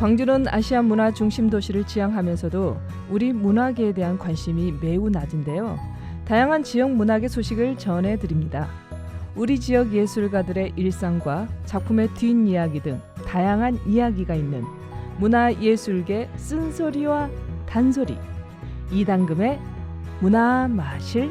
광주는 아시아 문화 중심 도시를 지향하면서도 우리 문화계에 대한 관심이 매우 낮은데요. 다양한 지역 문학의 소식을 전해 드립니다. 우리 지역 예술가들의 일상과 작품의 뒷이야기 등 다양한 이야기가 있는 문화 예술계 쓴소리와 단소리 이당금의 문화 마실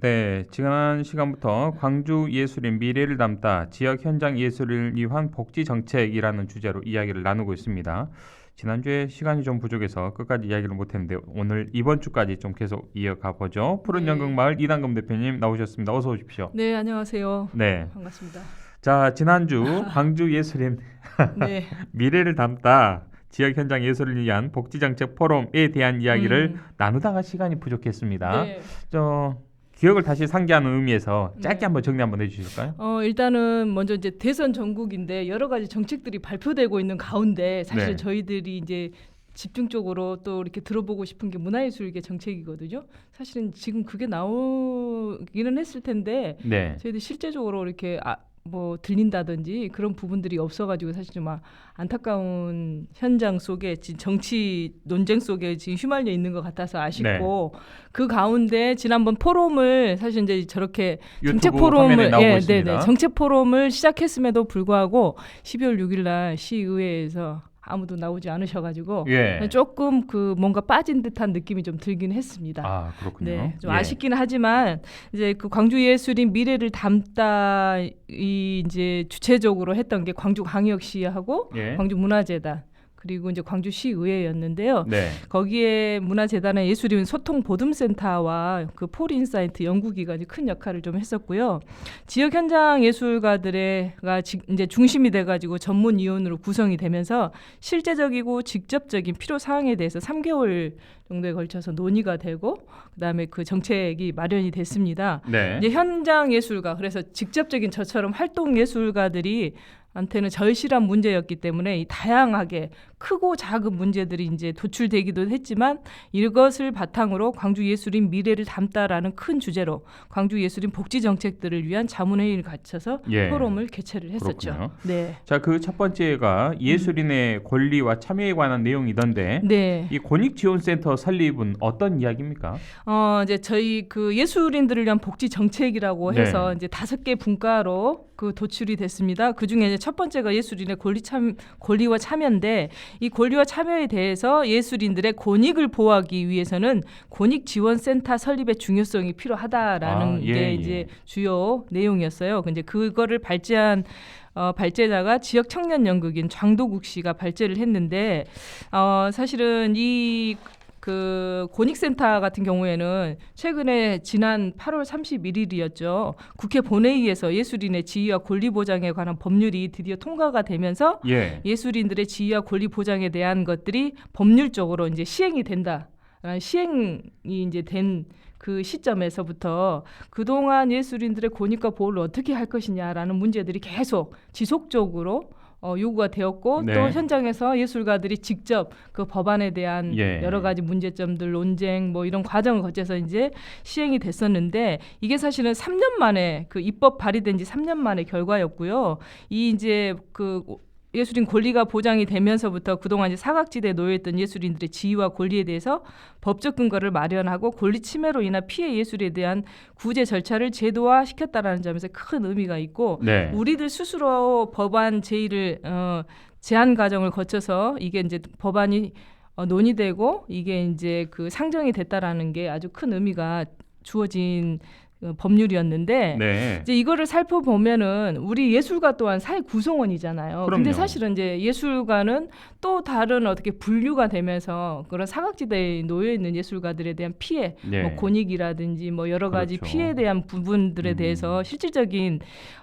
네, 지난 시간부터 광주 예술의 미래를 담다 지역 현장 예술을 위한 복지 정책이라는 주제로 이야기를 나누고 있습니다. 지난주에 시간이 좀 부족해서 끝까지 이야기를 못했는데 오늘 이번 주까지 좀 계속 이어가 보죠. 푸른 네. 연극 마을 이당금 대표님 나오셨습니다. 어서 오십시오. 네 안녕하세요 네, 반갑습니다 자 지난주 광주 예술인 네 미래를 담다 지역 현장 예술을 위한 복지 정책 포럼에 대한 이야기를 음, 나누다가 시간이 부족했습니다. 네. 저 기억을 다시 상기하는 의미에서 짧게 네. 한번 정리 한번 해주실까요? 어 일단은 먼저 이제 대선 전국인데 여러 가지 정책들이 발표되고 있는 가운데 사실 네. 저희들이 이제 집중적으로 또 이렇게 들어보고 싶은 게 문화예술계 정책이거든요. 사실은 지금 그게 나오기는 했을 텐데 네. 저희들 실제적으로 이렇게 아, 뭐 들린다든지 그런 부분들이 없어가지고 사실 좀 아- 안타까운 현장 속에 지금 정치 논쟁 속에 지금 휘말려 있는 것 같아서 아쉽고 네. 그 가운데 지난번 포럼을 사실 이제 저렇게 정책 포럼을 예. 네네 정책 포럼을 시작했음에도 불구하고 12월 6일 날 시의회에서 아무도 나오지 않으셔가지고 예. 조금 그 뭔가 빠진 듯한 느낌이 좀 들긴 했습니다. 아 그렇군요. 네, 좀 예. 아쉽긴 하지만 이제 그 광주 예술인 미래를 담다 이 이제 주체적으로 했던 게 광주 광역시하고 예. 광주 문화재단 그리고 이제 광주시 의회였는데요. 네. 거기에 문화재단의 예술인 소통 보듬센터와 그 폴인사이트 연구기관이 큰 역할을 좀 했었고요. 지역 현장 예술가들의가 지- 이제 중심이 돼가지고 전문 위원으로 구성이 되면서 실제적이고 직접적인 필요 사항에 대해서 3개월 정도에 걸쳐서 논의가 되고 그다음에 그 정책이 마련이 됐습니다. 네. 이제 현장 예술가 그래서 직접적인 저처럼 활동 예술가들이 한테는 절실한 문제였기 때문에 이 다양하게 크고 작은 문제들이 이제 도출되기도 했지만 이것을 바탕으로 광주 예술인 미래를 담다라는 큰 주제로 광주 예술인 복지 정책들을 위한 자문회의를 갖춰서 예. 포럼을 개최를 했었죠. 그렇군요. 네. 자 그 첫 번째가 예술인의 권리와 참여에 관한 내용이던데 네. 이 권익 지원 센터 설립은 어떤 이야기입니까? 어 이제 저희 그 예술인들을 위한 복지 정책이라고 네. 해서 이제 다섯 개 분과로 그 도출이 됐습니다. 그 중에 이제 첫 번째가 예술인의 권리 참 권리와 참여인데 이 권리와 참여에 대해서 예술인들의 권익을 보호하기 위해서는 권익 지원 센터 설립의 중요성이 필요하다라는 아, 예, 게 예. 이제 주요 내용이었어요. 근데 그거를 발제한 어, 발제자가 지역 청년 연극인 장도국 씨가 발제를 했는데 어, 사실은 이 그 권익센터 같은 경우에는 최근에 지난 8월 31일이었죠. 국회 본회의에서 예술인의 지위와 권리 보장에 관한 법률이 드디어 통과가 되면서 예. 예술인들의 지위와 권리 보장에 대한 것들이 법률적으로 이제 시행이 된다. 아, 시행이 이제 된 그 시점에서부터 그동안 예술인들의 권익과 보호를 어떻게 할 것이냐라는 문제들이 계속 지속적으로 어, 요구가 되었고 네. 또 현장에서 예술가들이 직접 그 법안에 대한 예. 여러 가지 문제점들 논쟁 뭐 이런 과정을 거쳐서 이제 시행이 됐었는데 이게 사실은 3년 만에 그 입법 발의된 지 3년 만의 결과였고요. 이 이제 그 예술인 권리가 보장이 되면서부터 그동안 이제 사각지대에 놓여있던 예술인들의 지위와 권리에 대해서 법적 근거를 마련하고 권리 침해로 인한 피해 예술에 대한 구제 절차를 제도화 시켰다라는 점에서 큰 의미가 있고 네. 우리들 스스로 법안 제의를 어, 제안 과정을 거쳐서 이게 이제 법안이 어, 논의되고 이게 이제 그 상정이 됐다라는 게 아주 큰 의미가 주어진 어, 법률이었는데 네. 이제 이거를 살펴보면은 우리 예술가 또한 사회 구성원이잖아요. 근데 그럼요. 사실은 이제 예술가는 또 다른 어떻게 분류가 되면서 그런 사각지대에 놓여 있는 예술가들에 대한 피해, 네. 뭐 권익이라든지 뭐 여러 가지 그렇죠. 피해에 대한 부분들에 음. 대해서 실질적인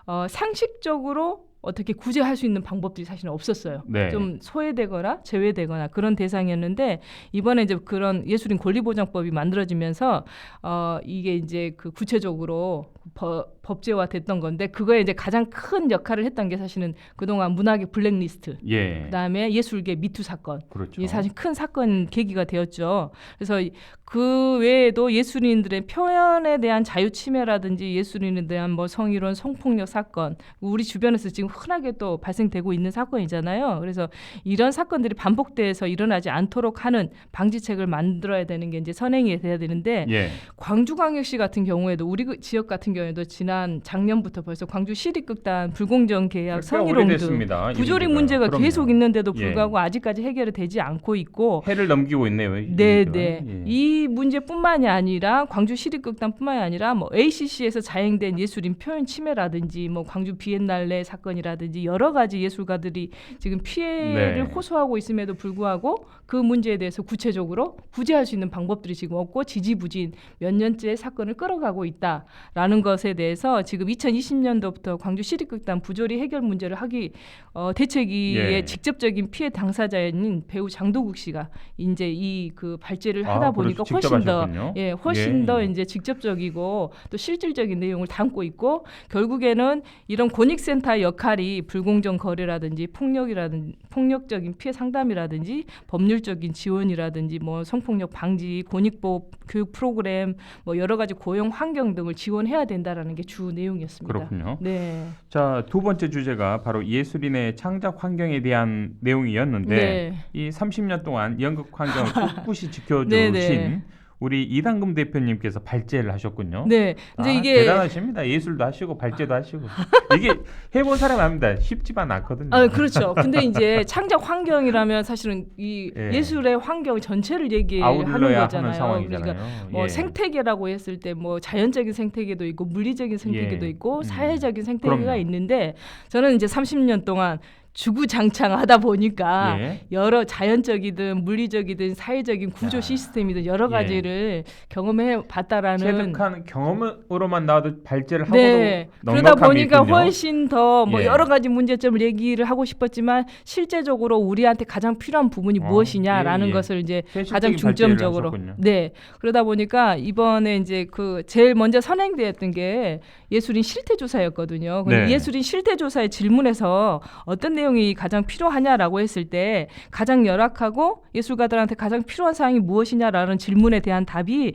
어, 상식적으로 어떻게 구제할 수 있는 방법들이 사실은 없었어요. 네. 좀 소외되거나 제외되거나 그런 대상이었는데 이번에 이제 그런 예술인 권리보장법이 만들어지면서 어 이게 이제 그 구체적으로 법, 법제화 됐던 건데 그거에 이제 가장 큰 역할을 했던 게 사실은 그동안 문학의 블랙리스트 예. 그다음에 예술계 미투 사건 그렇죠. 이 사실 큰 사건 계기가 되었죠. 그래서 이- 그 외에도 예술인들의 표현에 대한 자유 침해라든지 예술인에 대한 뭐 성희롱, 성폭력 사건 우리 주변에서 지금 흔하게 또 발생되고 있는 사건이잖아요. 그래서 이런 사건들이 반복돼서 일어나지 않도록 하는 방지책을 만들어야 되는 게 이제 선행이 돼야 되는데 예. 광주광역시 같은 경우에도 우리 그 지역 같은 경우에도 지난 작년부터 벌써 광주 시립극단 불공정 계약 꽤 성희롱 등 오래됐습니다. 이 부조리 문제가 그럼요. 계속 있는데도 예. 불구하고 아직까지 해결이 되지 않고 있고 해를 넘기고 있네요. 이 네. 네. 예. 이 문제뿐만이 아니라 광주 시립극단뿐만이 아니라 뭐 ACC에서 자행된 예술인 표현 침해라든지 뭐 광주 비엔날레 사건이 라든지 여러 가지 예술가들이 지금 피해를 네. 호소하고 있음에도 불구하고 그 문제에 대해서 구체적으로 구제할 수 있는 방법들이 지금 없고 지지부진 몇 년째 사건을 끌어가고 있다라는 것에 대해서 지금 2020년도부터 광주 시립극단 부조리 해결 문제를 하기 어, 대책위의 예. 직접적인 피해 당사자인 배우 장도국 씨가 이제 이 그 발제를 아, 하다 그래서 보니까 훨씬 더 하셨군요. 예, 훨씬 예. 더 이제 직접적이고 또 실질적인 내용을 담고 있고 결국에는 이런 권익센터의 역할 이 불공정 거래라든지 폭력이라든지 폭력적인 피해 상담이라든지 법률적인 지원이라든지 뭐 성폭력 방지, 권익보호 교육 프로그램 뭐 여러 가지 고용 환경 등을 지원해야 된다라는 게 주 내용이었습니다. 그렇군요. 네. 자, 두 번째 주제가 바로 예술인의 창작 환경에 대한 내용이었는데 네. 이 30년 동안 연극 환경을 꿋꿋이 지켜주신 네, 네. 우리 이당금 대표님께서 발제를 하셨군요. 네. 이제 아, 이게 대단하십니다. 예술도 하시고 발제도 하시고 이게 해본 사람이 압니다. 쉽지만 않거든요. 아 그렇죠. 근데 이제 창작 환경이라면 사실은 이 예. 예. 술의 환경 전체를 얘기하는 거잖아요. 하는. 그러니까 뭐 예. 생태계라고 했을 때 뭐 자연적인 생태계도 있고 물리적인 생태계도 예. 있고 음. 사회적인 생태계가 그럼요. 있는데 저는 이제 30년 동안 주구장창하다 보니까 예. 여러 자연적이든 물리적이든 사회적인 구조 야. 시스템이든 여러 예. 가지를 경험해 봤다라는 체득한 경험으로만 나와도 발제를 네. 하고도 그러다 넉넉함이 보니까 있군요. 훨씬 더뭐 예. 여러 가지 문제점을 얘기를 하고 싶었지만 실제적으로 우리한테 가장 필요한 부분이 어, 무엇이냐라는 예, 예. 것을 이제 가장 중점적으로. 네 그러다 보니까 이번에 이제 그 제일 먼저 선행되었던 게 예술인 실태 조사였거든요. 네. 예술인 실태 조사의 질문에서 어떤 내용 이 가장 필요하냐라고 했을 때 가장 열악하고 예술가들한테 가장 필요한 사항이 무엇이냐라는 질문에 대한 답이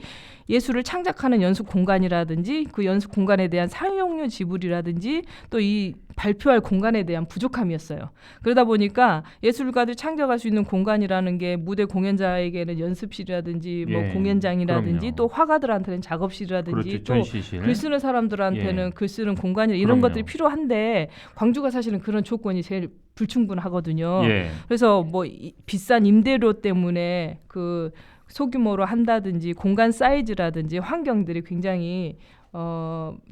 예술을 창작하는 연습 공간이라든지 그 연습 공간에 대한 사용료 지불이라든지 또이 발표할 공간에 대한 부족함이었어요. 그러다 보니까 예술가들이 창작할 수 있는 공간이라는 게 무대 공연자에게는 연습실이라든지 뭐 예, 공연장이라든지 그럼요. 또 화가들한테는 작업실이라든지 그렇죠. 또 전시실. 글 쓰는 사람들한테는 예. 글 쓰는 공간이 이런 그럼요. 것들이 필요한데 광주가 사실은 그런 조건이 제일 불충분하거든요. 예. 그래서 뭐 이- 비싼 임대료 때문에 그 소규모로 한다든지 공간 사이즈라든지 환경들이 굉장히 어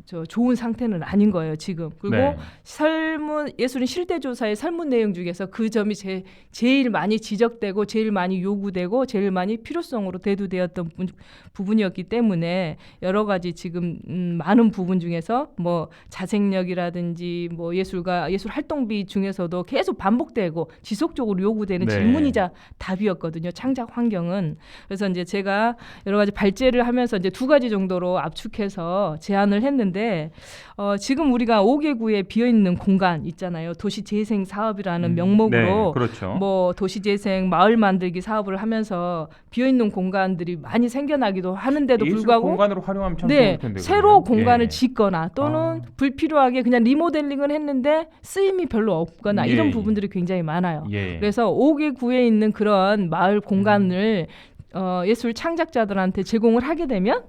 저 좋은 상태는 아닌 거예요 지금 그리고 네. 설문 예술인 실태 조사의 설문 내용 중에서 그 점이 제, 제일 많이 지적되고 제일 많이 요구되고 제일 많이 필요성으로 대두되었던 부, 부분이었기 때문에 여러 가지 지금 음, 많은 부분 중에서 뭐 자생력이라든지 뭐 예술가 예술 활동비 중에서도 계속 반복되고 지속적으로 요구되는 네. 질문이자 답이었거든요 창작 환경은 그래서 이제 제가 여러 가지 발제를 하면서 이제 두 가지 정도로 압축해서 제안을 했는데 어, 지금 우리가 5개 구에 비어 있는 공간 있잖아요. 도시 재생 사업이라는 음, 명목으로 네, 그렇죠. 뭐 도시 재생 마을 만들기 사업을 하면서 비어 있는 공간들이 많이 생겨나기도 하는데도 불구하고 공간으로 활용하면 참 네, 텐데. 새로. 공간을 예. 짓거나 또는 아. 불필요하게 그냥 리모델링을 했는데 쓰임이 별로 없거나 예, 이런 예. 부분들이 굉장히 많아요. 예. 그래서 5개 구에 있는 그런 마을 공간을 음. 어, 예술 창작자들한테 제공을 하게 되면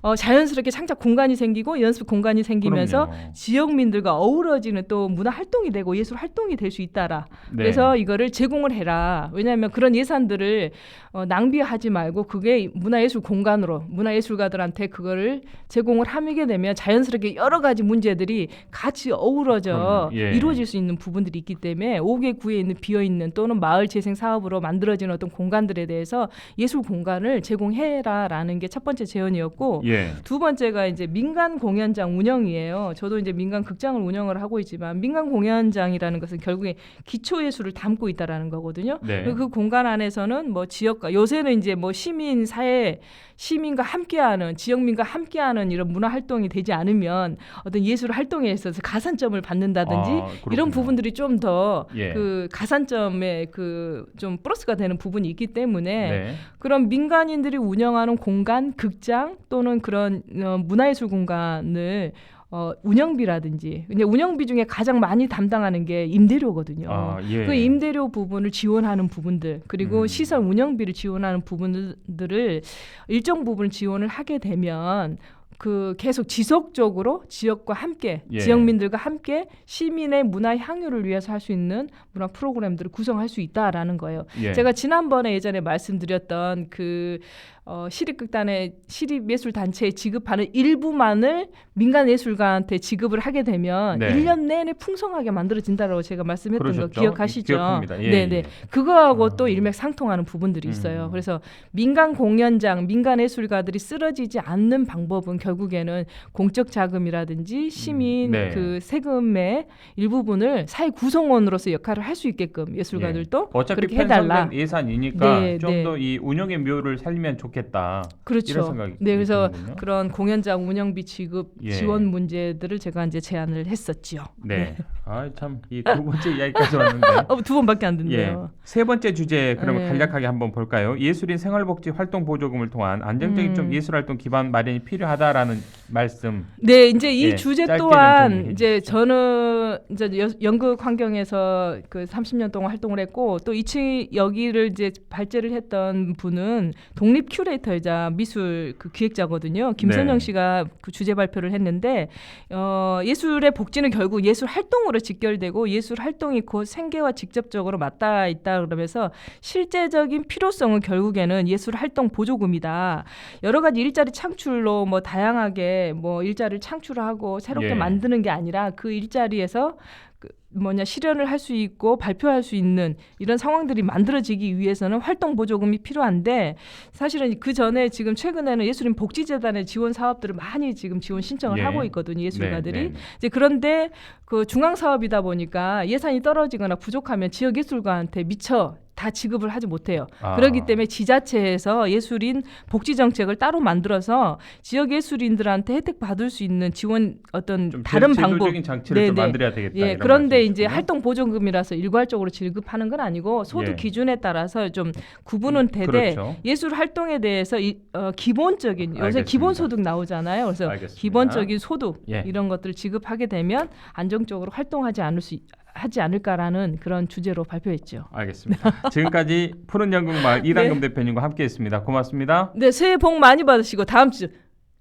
어, 자연스럽게 창작 공간이 생기고 연습 공간이 생기면서 그럼요. 지역민들과 어우러지는 또 문화 활동이 되고 예술 활동이 될 수 있다라. 네. 그래서 이거를 제공을 해라. 왜냐하면 그런 예산들을 어, 낭비하지 말고 그게 문화예술 공간으로 문화예술가들한테 그거를 제공을 하게 되면 자연스럽게 여러 가지 문제들이 같이 어우러져. 예. 이루어질 수 있는 부분들이 있기 때문에 5개 구에 있는 비어 있는 또는 마을 재생 사업으로 만들어진 어떤 공간들에 대해서 예술 공간을 제공해라라는 게 첫 번째 제언이었고 있고 예. 두 번째가 이제 민간 공연장 운영이에요. 저도 이제 민간 극장을 운영을 하고 있지만 민간 공연장이라는 것은 결국에 기초 예술을 담고 있다라는 거거든요. 네. 그 공간 안에서는 뭐 지역과 요새는 이제 뭐 시민 사회 시민과 함께하는 지역민과 함께하는 이런 문화 활동이 되지 않으면 어떤 예술 활동에 있어서 가산점을 받는다든지 아, 이런. 부분들이 좀 더그 예. 가산점에 그 좀 플러스가 되는 부분이 있기 때문에 네. 그런 민간인들이 운영하는 공간, 극장 또는 그런 어, 문화예술 공간을 어, 운영비라든지 이제 운영비 중에 가장 많이 담당하는 게 임대료거든요. 아, 예. 그 임대료 부분을 지원하는 부분들 그리고 음. 시설 운영비를 지원하는 부분들을 일정 부분 지원을 하게 되면 그 계속 지속적으로 지역과 함께 예. 지역민들과 함께 시민의 문화 향유를 위해서 할 수 있는 문화 프로그램들을 구성할 수 있다라는 거예요. 예. 제가 지난번에 예전에 말씀드렸던 그 어, 시립극단의 시립예술단체에 지급하는 일부만을 민간예술가한테 지급을 하게 되면 네. 일년 내내 풍성하게 만들어진다라고 제가 말씀했던 거 그러셨죠? 기억하시죠? 기억합니다. 예, 네네. 예. 그거하고 아. 또 일맥상통하는 부분들이 있어요. 음. 그래서 민간 공연장, 민간 예술가들이 쓰러지지 않는 방법은 결국 에는 공적 자금이라든지 시민 네. 그 세금의 일부분을 사회 구성원으로서 역할을 할 수 있게끔 예술가들도 어차피 그렇게 해달라. 예산이니까 네, 좀 네. 더이 운영의 묘를 살리면 좋겠다. 이런 그렇죠. 생각이 네, 그래서 드는군요. 그런 공연장 운영비 지급 예. 지원 문제들을 제가 이제 제안을 했었지요. 네. 아 참 이 두 번째 이야기까지 왔는데 어, 두 번밖에 안 예. 됐네요. 세 번째 주제 그러면 네. 간략하게 한번 볼까요? 예술인 생활복지 활동 보조금을 통한 안정적인 음. 좀 예술 활동 기반 마련이 필요하다라는 말씀. 네, 이제 이 예, 주제 또한 이제. 저는 이제 여- 연극 환경에서 그 30년 동안 활동을 했고 또 이층 여기를 이제 발제를 했던 분은 독립 큐레이터이자 미술 그 기획자거든요. 김선영 네. 씨가 그 주제 발표를 했는데 어, 예술의 복지는 결국 예술 활동으로 직결되고 예술 활동이 곧 생계와 직접적으로 맞닿아 있다 그러면서 실제적인 필요성은 결국에는 예술 활동 보조금이다. 여러 가지 일자리 창출로 뭐 다양 하게 뭐 일자리를 창출하고 새롭게 예. 만드는 게 아니라 그 일자리에서 그 뭐냐 실현을 할 수 있고 발표할 수 있는 이런 상황들이 만들어지기 위해서는 활동 보조금이 필요한데 사실은 그 전에 지금 최근에는 예술인 복지재단의 지원 사업들을 많이 지금 지원 신청을 예. 하고 있거든요 예술가들이 네, 네. 이제 그런데 그 중앙 사업이다 보니까 예산이 떨어지거나 부족하면 지역 예술가한테 미처 다 지급을 하지 못해요. 아. 그렇기 때문에 지자체에서 예술인 복지 정책을 따로 만들어서 지역 예술인들한테 혜택 받을 수 있는 지원 어떤 좀 다른 제- 방법 제도적인 장치를 좀 네, 네. 만들어야 되겠다. 예, 그런데 이제 말씀이시군요. 활동 보조금이라서 일괄적으로 지급하는 건 아니고 소득 예. 기준에 따라서 좀 구분은 되되 그렇죠. 예술 활동에 대해서 이, 어, 기본적인 요새 알겠습니다. 기본 소득 나오잖아요. 그래서 알겠습니다. 기본적인 소득 예. 이런 것들을 지급하게 되면 안정적으로 활동하지 않을 수 있- 하지 않을까라는 그런 주제로 발표했죠. 알겠습니다. 지금까지 푸른 연극마을 이당금 네. 대표님과 함께했습니다. 고맙습니다. 네, 새해 복 많이 받으시고 다음 주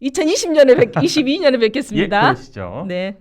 2020년에 뵙, 22년에 예, 뵙겠습니다. 그러시죠. 네.